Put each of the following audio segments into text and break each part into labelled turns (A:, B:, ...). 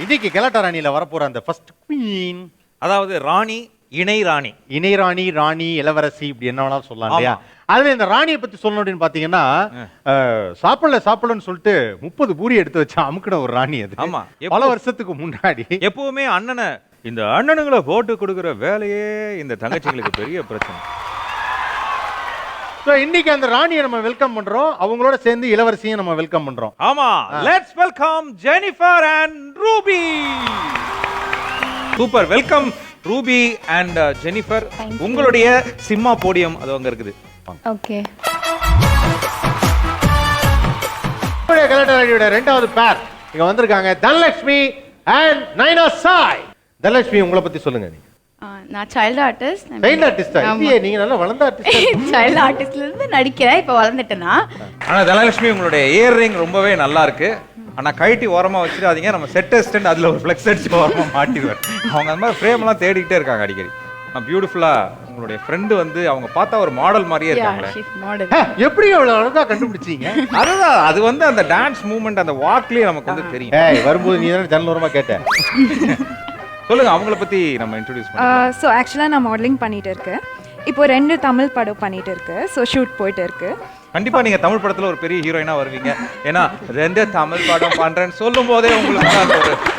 A: இன்னைக்கு கலாட்டா ராணியில வரப்போற அந்த ஃபர்ஸ்ட் குவீன்
B: அதாவது ராணி இணை ராணி.
A: இணை ராணி ராணி இளவரசி இப்படி என்ன வேணாலும் சொல்லலாம் இல்லையா? அதுல இந்த ராணியை பத்தி சொல்லணும் அப்படின்னு பாத்தீங்கன்னா சாப்பிடல சாப்பிடலன்னு சொல்லிட்டு முப்பது பூரி எடுத்து வச்சு அமுக்கின ஒரு ராணி அது.
B: ஆமா.
A: பல வருஷத்துக்கு முன்னாடி.
B: எப்பவுமே அண்ணனை இந்த அண்ணனுங்களை போட்டு கொடுக்குற வேலையே இந்த தங்கச்சிங்களுக்கு பெரிய பிரச்சனை.
A: ஸோ இன்னைக்கு அந்த ராணியை நம்ம வெல்கம் பண்றோம். அவங்களோட சேர்ந்து இளவரசியும் நம்ம வெல்கம் பண்றோம்.
B: ஆமா. Let's welcome Jennifer and Ruby super welcome Ruby and Jennifer உங்களுடைய சிம்மா போடியம் அது அங்க இருக்குது.
C: ஓகே
A: ராணியோட ரெண்டாவது பேர் இங்க வந்திருக்காங்க. தனலட்சுமி அண்ட் நைனா சாய் தனலட்சுமி உங்களை பத்தி சொல்லுங்க நீங்க.
C: நான் சைல்டு ஆர்டிஸ்ட்
A: சைல்ட் ஆர்டிஸ்டா இல்லையே நீங்க நல்லா வளர்ந்த ஆர்டிஸ்ட்
C: சைல்டு ஆர்டிஸ்ட்ல இருந்து நடிக்கிறேன் இப்போ வளர்ந்துட்டேனா?
B: ஆனா தனலட்சுமி உங்களுடைய இயர் ரிங் ரொம்பவே நல்லா இருக்கு. ஆனா கழட்டி ஓரமா வச்சிடாதீங்க. நம்ம செட் ஸ்டெண்ட் அதுல ஒரு ஃபிளெக்ஸ் அடிச்சு ஓரமா மாட்டிடுவார் அவங்க அந்த மாதிரி ஃப்ரேம் எல்லாம் தேடிக்கிட்டே இருக்காங்க அடிக்கடி. பியூட்டிஃபுல்லா உங்களுடைய ஃப்ரெண்டு வந்து அவங்க பார்த்தா ஒரு மாடல் மாதிரியே இருக்காங்களே.
C: மாடல்
A: எப்படி அவ்வளவு அழகா கண்டுபிடிச்சீங்க?
B: அதுதான் அது வந்து அந்த டான்ஸ் மூவ்மெண்ட் அந்த வாக்லயே நமக்கு வந்து தெரியும்.
A: ஏய் வரும்போது நீ தானே ஜன்னலோரமா கேட்ட.
B: சொல்லுங்க அவங்கள பத்தி நம்ம இன்ட்ரோடியூஸ் பண்ணலாம்
D: ஸோ ஆக்சுவலாக நான் மாடலிங் பண்ணிட்டு இருக்கேன் இப்போ ரெண்டு தமிழ் படம் பண்ணிட்டு இருக்கு. ஸோ ஷூட் போயிட்டு இருக்கு.
B: கண்டிப்பா நீங்க தமிழ் படத்துல ஒரு பெரிய ஹீரோயினா வருவீங்க. ஏன்னா ரெண்டு தமிழ் படம் பண்றேன்னு சொல்லும் போதே உங்களுக்கு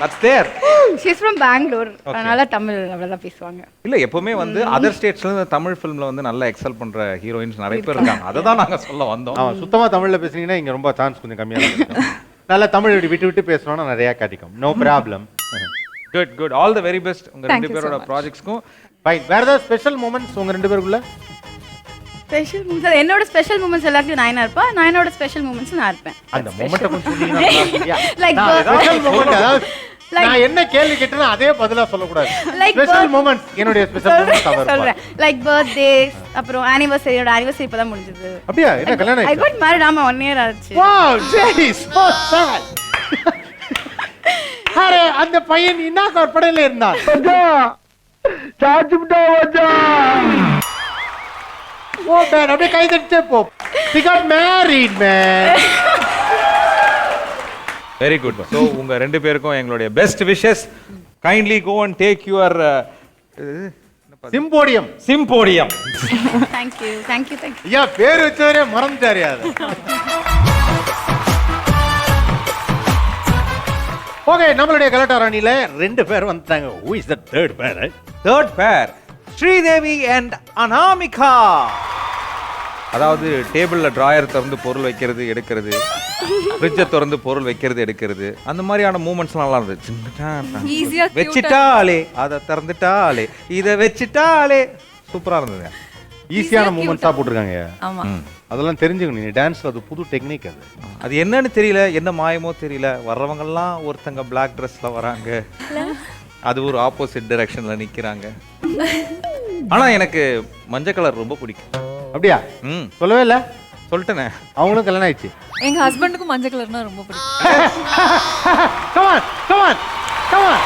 B: That's there.
C: She's from Bangalore அதனால தமிழ் அவ்வளோதான் பேசுவாங்க.
B: இல்ல எப்பவுமே வந்து அதர் ஸ்டேட்ஸ்ல தமிழ் ஃபிலிம்ல வந்து நல்லா எக்ஸல் பண்ற ஹீரோயின்ஸ் நிறைய பேர் இருக்காங்க. அதை தான் நாங்க சொல்ல வந்தோம்.
A: ஆமா சுத்தமா தமிழ்ல பேசுனீங்கன்னா இங்க ரொம்ப சான்ஸ் கொஞ்சம் கம்மியா தான் இருக்கும். நல்லா தமிழ் இப்படி விட்டு விட்டு பேசணும்னா நிறைய கிடைக்கும். No problem
B: good good all the very best உங்க
D: Thank
B: ரெண்டு
D: you so
B: பேரோட
D: much.
B: ப்ராஜெக்ட்ஸ்க்கும்
A: ஃபைன் வேற ஏதாவது ஸ்பெஷல் மூமெண்ட்ஸ் உங்க ரெண்டு பேருக்குள்ள?
C: ஸ்பெஷல் மூமெண்ட்ஸ் என்னோட ஸ்பெஷல் மூமெண்ட்ஸ் எல்லாத்தையும் நான் இருப்பேன்? நான் என்னோட ஸ்பெஷல் மூமெண்ட்ஸ் நான் இருப்பேன்.
A: அந்த மொமெண்ட்டை கொஞ்சம் சொன்னீங்கன்னா நல்லா இருக்கும்?
C: Like
A: நான்
C: birth-
A: special moment, அதாவது நான் என்ன கேள்வி கேட்டேனோ அதே பதிலா சொல்லக்கூடாது.
C: Like
A: ஸ்பெஷல் மூமெண்ட்ஸ் என்னுடைய ஸ்பெஷல்
C: சொல்றேன் லைக் அப்புறம் ஆனிவர்சரியோட ஆனிவர்சரி இப்போ தான் முடிஞ்சது.
A: அப்படியா? என்ன கல்யாணம்
C: ஐ
A: ஆயிடுச்சா?
C: காட் மேரிட் ஆமா ஒன் இயர் ஆச்சு.
A: Wow, Jay, so sad. அரே அந்த பையன் என்ன கற்பனையில இருந்தான்? ஓ மேன் அப்படியே கை தட்டிச்சே போ. He got married man.
B: Very good so உங்க ரெண்டு பேருக்கும் எங்களுடைய best wishes kindly go and take your
A: சிம்போடியம்.
B: சிம்போடியம்
C: thank you thank you thank you
A: ஐயா பேர் வச்சவரே மறந்துட்டாரு அது ஓகே நம்மளுடைய கலாட்டா ராணியில ரெண்டு பேர் வந்துட்டாங்க. Who is the third பேர்
B: தேர்ட் பேர் ஸ்ரீதேவி அண்ட் அனாமிகா அதாவது டேபிள்ல டிராயர் திறந்து பொருள் வைக்கிறது எடுக்கிறது ஃப்ரிட்ஜை திறந்து பொருள் வைக்கிறது எடுக்கிறது அந்த மாதிரியான மூமெண்ட்ஸ் நல்லா இருந்துச்சு. வச்சிட்டாலே அதை திறந்துட்டாலே இதை வச்சிட்டாலே. சூப்பரா இருந்தது.
A: ஈஸியான மூமெண்ட்ஸா போட்டிருக்காங்க. அதெல்லாம் தெரிஞ்சுக்கணும். நீ டான்ஸ்ல அது புது டெக்னிக் அது.
B: அது என்னன்னு தெரியல என்ன மாயமோ தெரியல. வர்றவங்கெல்லாம் ஒருத்தங்க பிளாக் ட்ரெஸ்ல வராங்க. அது ஒரு ஆப்போசிட் டைரக்ஷன்ல நிக்கிறாங்க. ஆனா எனக்கு மஞ்சள் கலர் ரொம்ப பிடிக்கும்.
A: அப்படியா?
B: ம்.
A: சொல்லவே இல்ல?
B: சொல்லிட்டேனே.
A: அவங்களும் கல்யாணம் ஆயிடுச்சு.
D: எங்க ஹஸ்பண்டுக்கும் மஞ்சள் கலர்னா ரொம்ப பிடிக்கும்.
A: கமான் கமான் கமான்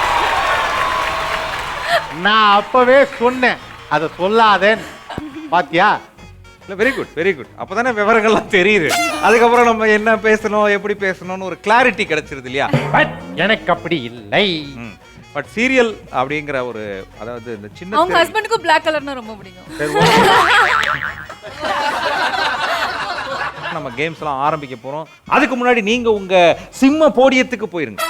A: நான் அப்பவே சொன்னேன். அதை சொல்லாதேன்னு பாத்தியா?
B: இல்ல வெரி குட் வெரி குட் அப்பதானே விவரங்கள்லாம் தெரியுது. அதுக்கப்புறம் நம்ம என்ன பேசணும் எப்படி பேசணும்னு ஒரு கிளாரிட்டி கிடைச்சிருது இல்லையா?
A: பட் எனக்கு அப்படி இல்லை.
B: பட் சீரியல் அப்படிங்கிற ஒரு அதாவது இந்த சின்ன
D: அவங்க ஹஸ்பண்டுக்கும் பிளாக் கலர்னா ரொம்ப பிடிக்கும்.
B: சரி, okay. நம்ம கேம்ஸ் எல்லாம் ஆரம்பிக்க போறோம். அதுக்கு முன்னாடி நீங்க உங்க சிம்ம போடியத்துக்கு போயிருங்க.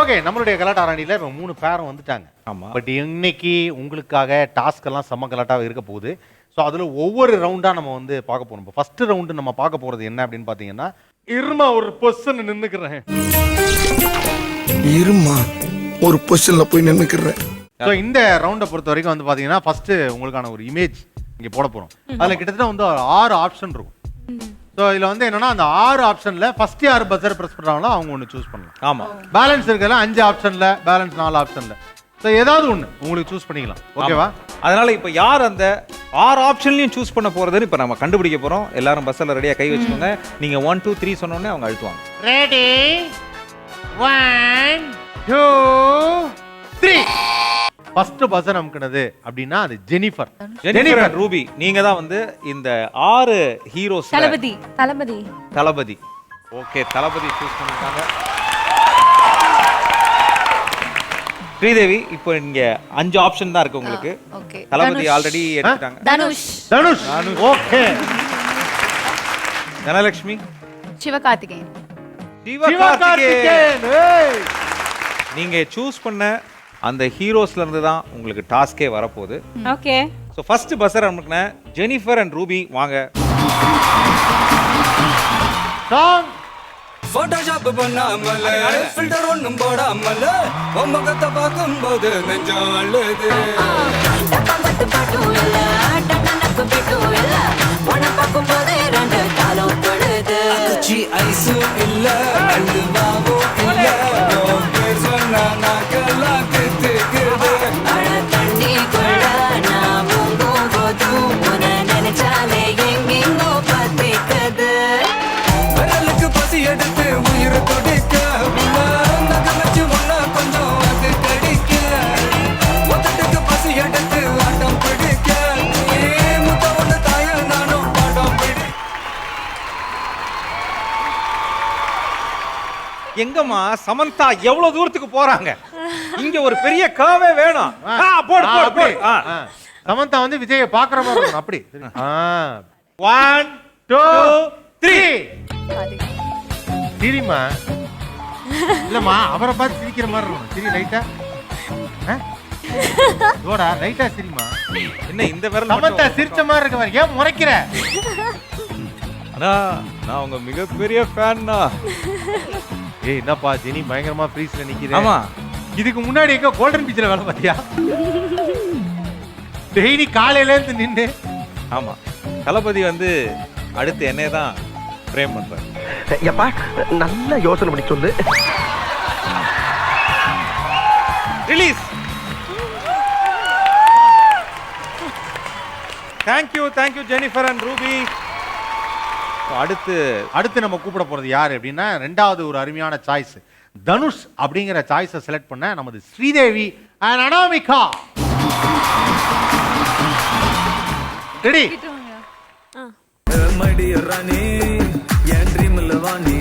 A: ஓகே நம்மளுடைய கலாட்டா ராணியில இப்போ மூணு பேரும் வந்துட்டாங்க.
B: ஆமா.
A: பட் இன்னைக்கு உங்களுக்காக டாஸ்க் எல்லாம் செம்ம கலாட்டாக இருக்க போகுது. ஸோ அதில் ஒவ்வொரு ரவுண்டாக நம்ம வந்து பார்க்க போறோம். இப்போ ஃபர்ஸ்ட் ரவுண்டு நம்ம பார்க்க போறது என்ன அப்படின்னு பார்த்தீங்கன்னா இருமா ஒரு பொசன் நின்னுக்கிறேன்.
E: இருமா ஒரு பொசிஷன்ல போய் நின்னுக்கிறேன்.
A: ஸோ இந்த ரவுண்டை பொறுத்த வரைக்கும் வந்து பார்த்தீங்கன்னா ஃபர்ஸ்ட் உங்களுக்கான ஒரு இமேஜ் இங்கே போட போகிறோம் அதில் கிட்டத்தட்ட வந்து ஆறு ஆப்ஷன் இருக்கும். ஸோ இதில் வந்து என்னன்னா அந்த ஆறு ஆப்ஷனில் ஃபர்ஸ்ட் யார் பஸ்ஸர் ப்ரெஸ் பண்ணுறாங்களோ அவங்க ஒன்று சூஸ் பண்ணலாம்.
B: ஆமா.
A: பேலன்ஸ் இருக்கல அஞ்சு ஆப்ஷனில் பேலன்ஸ் நாலு ஆப்ஷனில் ஸோ ஏதாவது ஒன்று உங்களுக்கு சூஸ் பண்ணிக்கலாம். ஓகேவா
B: அதனால இப்ப யார் அந்த ஆறு ஆப்ஷன்லயும் சூஸ் பண்ண போறதுன்னு இப்ப நம்ம கண்டுபிடிக்க போறோம். எல்லாரும் பஸ்ல ரெடியா கை வச்சுக்கோங்க. நீங்க ஒன் டூ த்ரீ சொன்ன உடனே அவங்க அழுத்துவாங்க.
A: Ready one two three first buzzer அமுக்குனது அப்படின்னா அது ஜெனிஃபர்
B: ஜெனிஃபர் ரூபி நீங்க தான் வந்து இந்த ஆறு heroes
F: Thalapathy
D: Thalapathy.
B: Thalapathy. Okay Thalapathy choose பண்ணிருக்காங்க ஸ்ரீதேவி இப்போ இங்க அஞ்சு ஆப்ஷன் தான் இருக்கு உங்களுக்கு.
C: ஓகே
B: தளபதி ஆல்ரெடி எடுத்துட்டாங்க.
C: தனுஷ்.
A: தனுஷ். ஓகே
B: தனலட்சுமி
C: சிவகார்த்திகேயன்.
B: சிவகார்த்திகேயன். நீங்க சூஸ் பண்ண அந்த ஹீரோஸ்ல இருந்து தான் உங்களுக்கு டாஸ்கே வரப்போகுது.
F: ஓகே
B: ஸோ ஃபர்ஸ்ட் பஸ்ஸர் அனுப்புன ஜெனிஃபர் அண்ட் ரூபி வாங்க.
A: சாங்
G: போட்டோஷாப் பண்ணாமல ஃபில்டர் ஒண்ணும் போடாமல உன் முகத்தை பார்க்கும்போது நெஞ்சம் அழுது.
H: பாட்டும் இல்ல,
G: அழுவாவும் இல்ல. உன்
B: எங்கம்மா சமந்தா எவ்வளவு தூரத்துக்கு போறாங்க? இங்க ஒரு பெரிய காவே வேணும். ஆ, போடு போடு. போடு.
A: சமந்தா வந்து விஜய பாக்குற மாதிரி இருக்கணும். அப்படி. ஆ.
B: ஒன்
A: டூ
B: த்ரீ
A: சிரிமா இல்லம்மா அவரை பார்த்து சிரிக்கிற மாதிரி இருக்கணும். சிரி லைட்டா. ஓடா லைட்டா சிரிமா
B: என்ன இந்த விரல்
A: சமந்தா? சிரிச்ச மாதிரி இருக்க மாதிரி ஏன் முறைக்கிற?
B: அண்ணா நான் உங்க மிகப்பெரிய ஃபேன்னா
A: ஏய் என்னப்பா ஜெனி பயங்கரமா ஃப்ரீஸ்ல நிக்குது
B: ஆமா.
A: இதுக்கு முன்னாடி எங்க கோல்டன் பீச்ல வேலை பார்த்தியா? டெய்லி காலையில இருந்து நின்னு.
B: ஆமா. தளபதி வந்து அடுத்து என்னை தான் பிரேம் பண்றாரு.
I: எப்பா நல்ல யோசனை பண்ணி சொல்லு.
B: Release thank you thank you Jennifer and Ruby அடுத்து
A: அடுத்து நம்ம கூப்பிட போறது யார் அப்படின்னா ரெண்டாவது ஒரு அருமையான சாய்ஸ் தனுஷ் அப்படிங்கிற சாய்ஸை செலக்ட் பண்ண நமது ஸ்ரீதேவி அண்ட் அனாமிகா. ரெடி
G: மடிய ராணி என் ட்ரீம்ல வாணி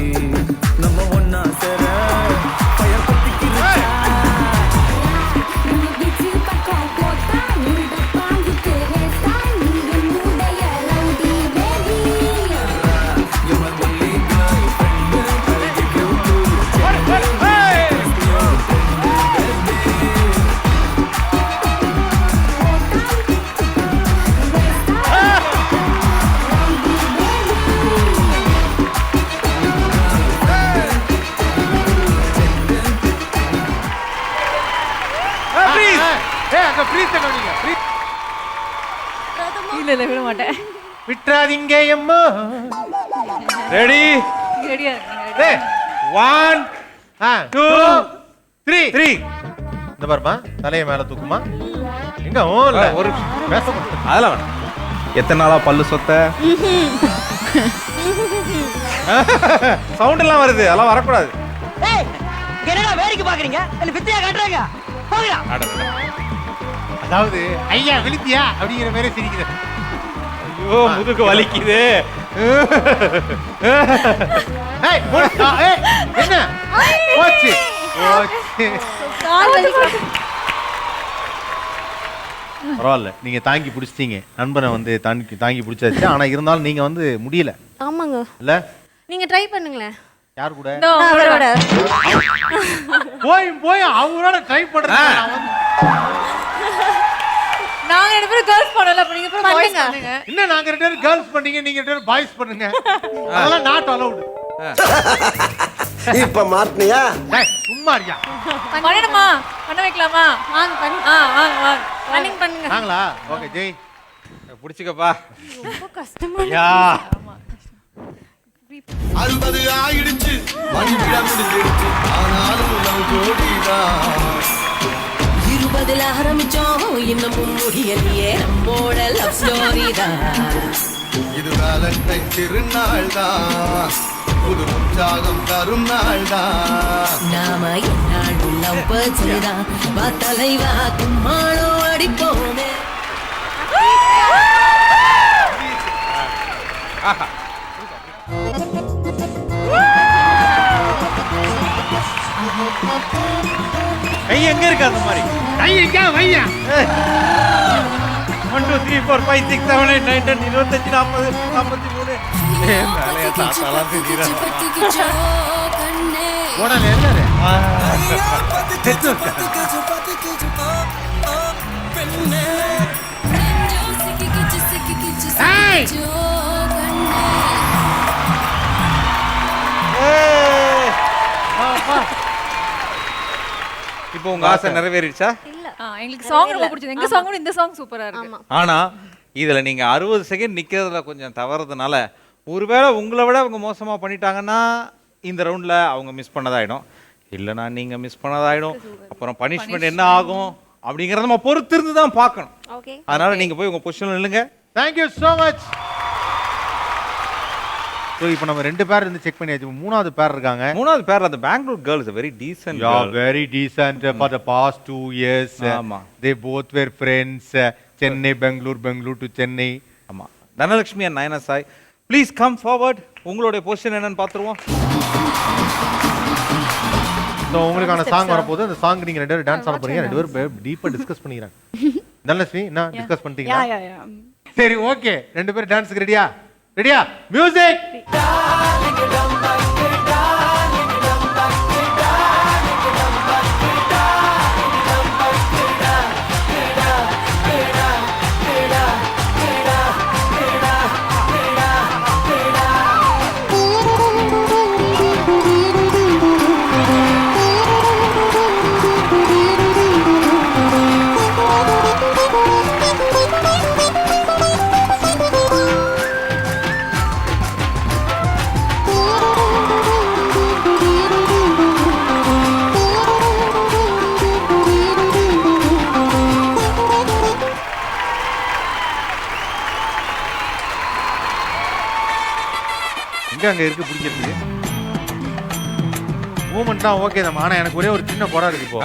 F: இல்ல இல்ல விட மாட்டேன்.
A: விட்டுறாதீங்க எம்மா
B: ரெடி
F: ரெடியா இருக்கு
A: ஏய்
B: ஒன் டூ
A: த்ரீ
B: த்ரீ
A: இந்த பாருமா தலையை மேல தூக்குமா எங்க ஓ இல்ல?
B: ஒரு
A: பேச
B: அதெல்லாம் வேணாம். எத்தனை நாளா பல்லு சொத்த? சவுண்ட் எல்லாம் வருது அதெல்லாம் வரக்கூடாது.
I: என்னடா வேடிக்கை பாக்குறீங்க என்ன வித்தியா காட்டுறாங்க.
A: அதாவது ஐயா விழுத்தியா அப்படிங்கிற மாதிரி சிரிக்குது.
B: ஐயோ முதுகு வலிக்குது.
A: ஏய், போடு. ஆ, ஏய், என்ன? போச்சு. போச்சு பரவாயில்ல. நீங்க தாங்கி பிடிச்சிட்டீங்க. நண்பனை வந்து தாங்கி தாங்கி பிடிச்சாச்சு. ஆனா இருந்தாலும் நீங்க வந்து முடியல.
H: ஆமாங்க.
A: இல்ல?
H: நீங்க ட்ரை பண்ணுங்களேன்.
A: யார் கூட?
F: உங்களோட.
A: போய் போய் அவரோட ட்ரை பண்றேன் நான் வந்து-
F: நாங்க ரெண்டு பேரும் கேர்ள்ஸ் பண்ணல அப்ப நீங்க பேரும் பாய்ஸ் பண்ணுங்க.
A: என்ன நாங்க ரெண்டு பேரும் கேர்ள்ஸ் பண்ணீங்க நீங்க ரெண்டு பேரும் பாய்ஸ் பண்ணுங்க. அதெல்லாம் நாட் அலௌடு
E: இப்ப மாட்டினியா?
A: சும்மா இருக்கியா?
F: பண்ணணுமா பண்ண வைக்கலாமா? வாங்க பண்ணு. ஆ வாங்க வாங்க ரன்னிங் பண்ணுங்க.
A: நாங்களா ஓகே ஜெய்.
B: பிடிச்சிக்கப்பா.
A: யா
E: அறுபது ஆயிடுச்சு. முடிஞ்சிடுச்சு ஆனாலும் லவ் ஜோடிதான்
H: இருபதுல ஆரம்பிச்சோம். இன்னமும் முடியலையே நம்மோட லவ் ஸ்டோரி தான்.
E: இது வேலண்டைன் திருநாள் தான். புது உற்சாகம் தரும் நாள் தான்.
H: நாம என்னாலும் லவ் பர்சன்தான் வா தலைவா கும்மாளம் அடிப்போமே.
B: கை எங்க இருக்கு அந்த மாதிரி?
A: எங்க வையா.
B: One two three four five six seven eight nine ten இருபத்தஞ்சு நாற்பது நாற்பத்தி மூணு.
A: உடனே
B: இப்போ உங்க ஆசை நிறைவேறிடுச்சா?
F: ஆ, எங்களுக்கு சாங் ரொம்ப பிடிச்சது. எங்க சாங் இந்த சாங் சூப்பரா இருக்கு.
B: ஆனா இதுல நீங்க அறுபது செகண்ட் நிக்கிறதுல கொஞ்சம் தவறதுனால ஒருவேளை உங்களை விட அவங்க மோசமா பண்ணிட்டாங்கன்னா இந்த ரவுண்ட்ல அவங்க மிஸ் பண்ணதாயிடும். இல்லைன்னா நீங்க மிஸ் பண்ணதாயிடும். அப்புறம் பனிஷ்மெண்ட் என்ன ஆகும் அப்படிங்கறத நம்ம பொறுத்து இருந்து தான் பார்க்கணும்.
D: ஓகே
B: அதனால நீங்க போய் உங்க பொசிஷன்ல நில்லுங்க.
A: தேங்க்யூ ஸோ மச் ஸோ இப்போ நம்ம ரெண்டு பேர் இருந்து செக் பண்ணியாச்சு. மூணாவது பேர் இருக்காங்க.
B: மூணாவது பேர் அந்த Bangalore girl is very decent
A: decent uh, for the past two years. uh,
B: ஆமா.
A: Both were friends. uh, Chennai, Bangalore, Bangalore to Chennai.
B: ஆமா. Dhanalakshmi and Nayana Sai please come forward உங்களுடைய பொசிஷன் என்னன்னு பார்த்துருவோம்.
A: ஸோ உங்களுக்கான song வரப்போது அந்த song நீங்க ரெண்டு பேரும் டான்ஸ் ஆட போறீங்க. ரெண்டு பேரும் டீப்பா டிஸ்கஸ் பண்ணிக்கிறாங்க. தனலட்சுமி என்ன டிஸ்கஸ்
C: யா
A: பண்ணிட்டீங்களா?
C: யா யா
A: சரி ஓகே ரெண்டு பேரும் டான்ஸுக்கு ரெடியா ரெடியா மியூசிக் எங்க அங்க இருக்கு பிடிக்கிறதுக்கு? மூமெண்ட்லாம் ஓகே தான். ஆனா எனக்கு ஒரே ஒரு சின்ன குறை இருக்கு இப்போ.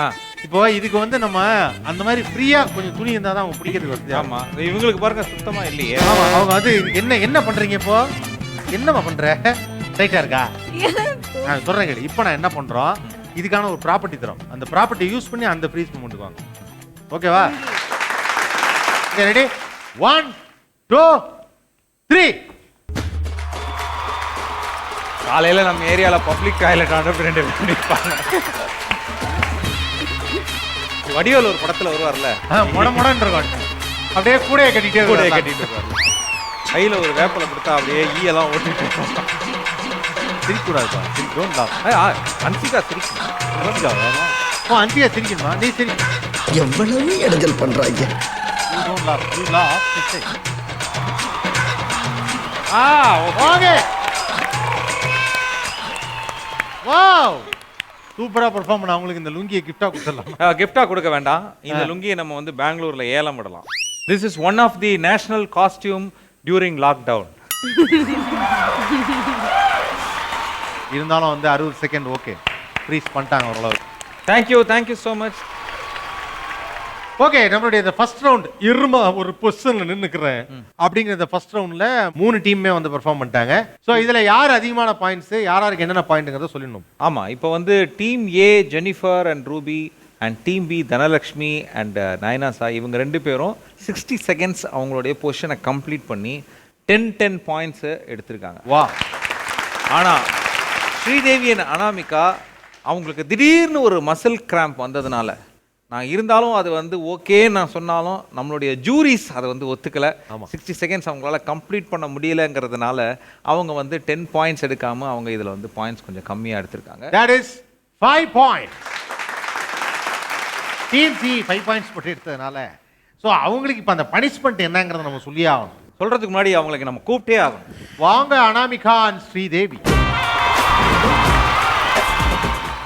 A: இப்போ இதுக்கு வந்து நம்ம அந்த மாதிரி ஃப்ரீயா கொஞ்சம் துணி இருந்தா தான் அவங்க பிடிக்கிறதுக்கு வருது.
B: ஆமா. இவங்களுக்கு பாருங்க சுத்தமா இல்லையே.
A: ஆமா அவங்க வந்து என்ன என்ன பண்றீங்க இப்போ? என்னம்மா பண்ற? ரைட்டா இருக்கா? நான் சொல்றேன் கேளு. இப்போ நான் என்ன பண்றோம்? இதுக்கான ஒரு ப்ராப்பர்ட்டி தரோம். அந்த ப்ராப்பர்ட்டி யூஸ் பண்ணி அந்த ஃப்ரீஸ் மூமெண்ட்டுக்கு வாங்க. ஓகேவா ரெடி ஒன் டூ த்ரீ
B: காலையில நம்ம ஏரியால பப்ளிக் டாய்லெட் ஆண்டு ரெண்டு நிற்பாங்க வடிவேல் ஒரு படத்துல வருவார்ல?
A: முட முடன்னு இருக்கும். அப்படியே கூடையை கட்டிட்டே
B: கூட
A: கூட
B: கட்டிட்டு வருவார். கையில ஒரு வேப்பலை கொடுத்தா அப்படியே ஈயெல்லாம் ஓட்டிட்டு இருப்போம்.
A: சிரிக்கூடாதுப்பா சிரி டோன்ட் லாப்
B: ஆ, ஆ, அன்சிகா சிரிக்கணும்?
A: ஓ நீ சிரி.
E: எவ்வளவு இடைஞ்சல்
A: லாப் ஆ ஓகே. வாவ். சூப்பரா பெர்ஃபார்ம் பண்ண அவங்களுக்கு இந்த லுங்கியை கிஃப்டா கொடுத்துடலாம்.
B: கிஃப்டா கொடுக்க வேண்டாம். இந்த லுங்கியை நம்ம வந்து பெங்களூர்ல ஏலம் விடலாம். This is one of the national costume during lockdown
A: இருந்தாலும் வந்து அறுபது செகண்ட் ஓகே ஃப்ரீஸ் பண்ணிட்டாங்க ஓரளவு
B: thank you thank you so much
A: okay நம்மளுடைய இந்த ஃபர்ஸ்ட் ரவுண்ட் இருமா ஒரு பொசிஷன்ல நின்னுக்கிறேன். அப்படிங்கிற இந்த ஃபர்ஸ்ட் ரவுண்ட்ல மூணு டீமே வந்து பெர்ஃபார்ம் பண்ணிட்டாங்க. ஸோ இதுல யார் அதிகமான பாயிண்ட்ஸ் யார் யாருக்கு என்னென்ன பாயிண்ட்ங்கிறத சொல்லிடணும்.
B: ஆமா இப்போ வந்து team A Jennifer and Ruby and team B Dhanalakshmi and Nayana Sai இவங்க ரெண்டு பேரும் சிக்ஸ்டி செகண்ட்ஸ் அவங்களுடைய பொசிஷனை கம்ப்ளீட் பண்ணி டென் டென் பாயிண்ட்ஸு எடுத்திருக்காங்க.
A: வா.
B: ஆனா ஸ்ரீதேவி and அனாமிகா அவங்களுக்கு திடீர்னு ஒரு மசில் கிராம்ப் வந்ததுனால நான் இருந்தாலும் அது வந்து ஓகே நான் சொன்னாலும் நம்மளுடைய ஜூரிஸ் அதை வந்து ஒத்துக்கல. சிக்ஸ்டி செகண்ட்ஸ் அவங்களால கம்ப்ளீட் பண்ண முடியலங்கிறதுனால அவங்க வந்து டென் பாயிண்ட்ஸ் எடுக்காம அவங்க இதுல வந்து பாயிண்ட்ஸ் கொஞ்சம் கம்மியா எடுத்திருக்காங்க.
A: That is five points team C five points போட்டு எடுத்ததுனால. ஸோ அவங்களுக்கு இப்போ அந்த பனிஷ்மெண்ட் என்னங்கிறத நம்ம சொல்லியே ஆகணும்.
B: சொல்றதுக்கு முன்னாடி அவங்களுக்கு நம்ம கூப்பிட்டே ஆகணும்.
A: வாங்க அனாமிகா அண்ட் ஸ்ரீதேவி.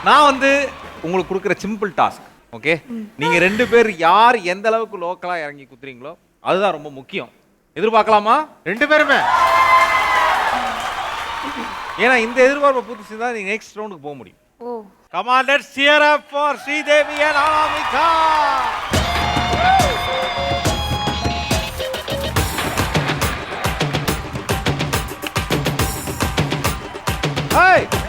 B: நான் வந்து உங்களுக்கு கொடுக்குற சிம்பிள் டாஸ்க் ஓகே நீங்க ரெண்டு பேர் யார் எந்த அளவுக்கு லோக்கலா இறங்கி குத்துறீங்களோ அதுதான் ரொம்ப முக்கியம்.
J: எதிர்பார்க்கலாமா?
A: ரெண்டு பேருமே.
J: ஏன்னா இந்த எதிர்பார்ப்பை புதுசு தான் நீங்க நெக்ஸ்ட் ரவுண்டுக்கு போக முடியும். let's cheer up for Sridevi and Anamika. Hey!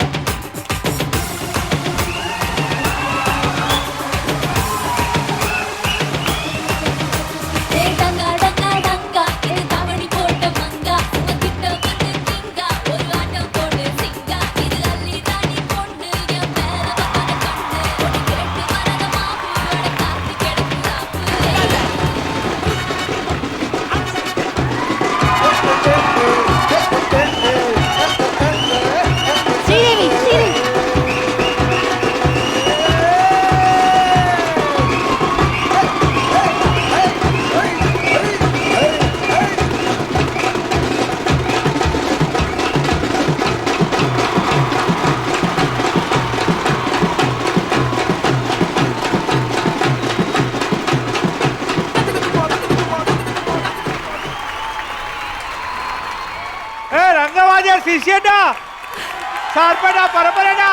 J: നിശ്ചയട്ടാ സാർപ്പേട്ടാ പറപ്പരേട്ടാ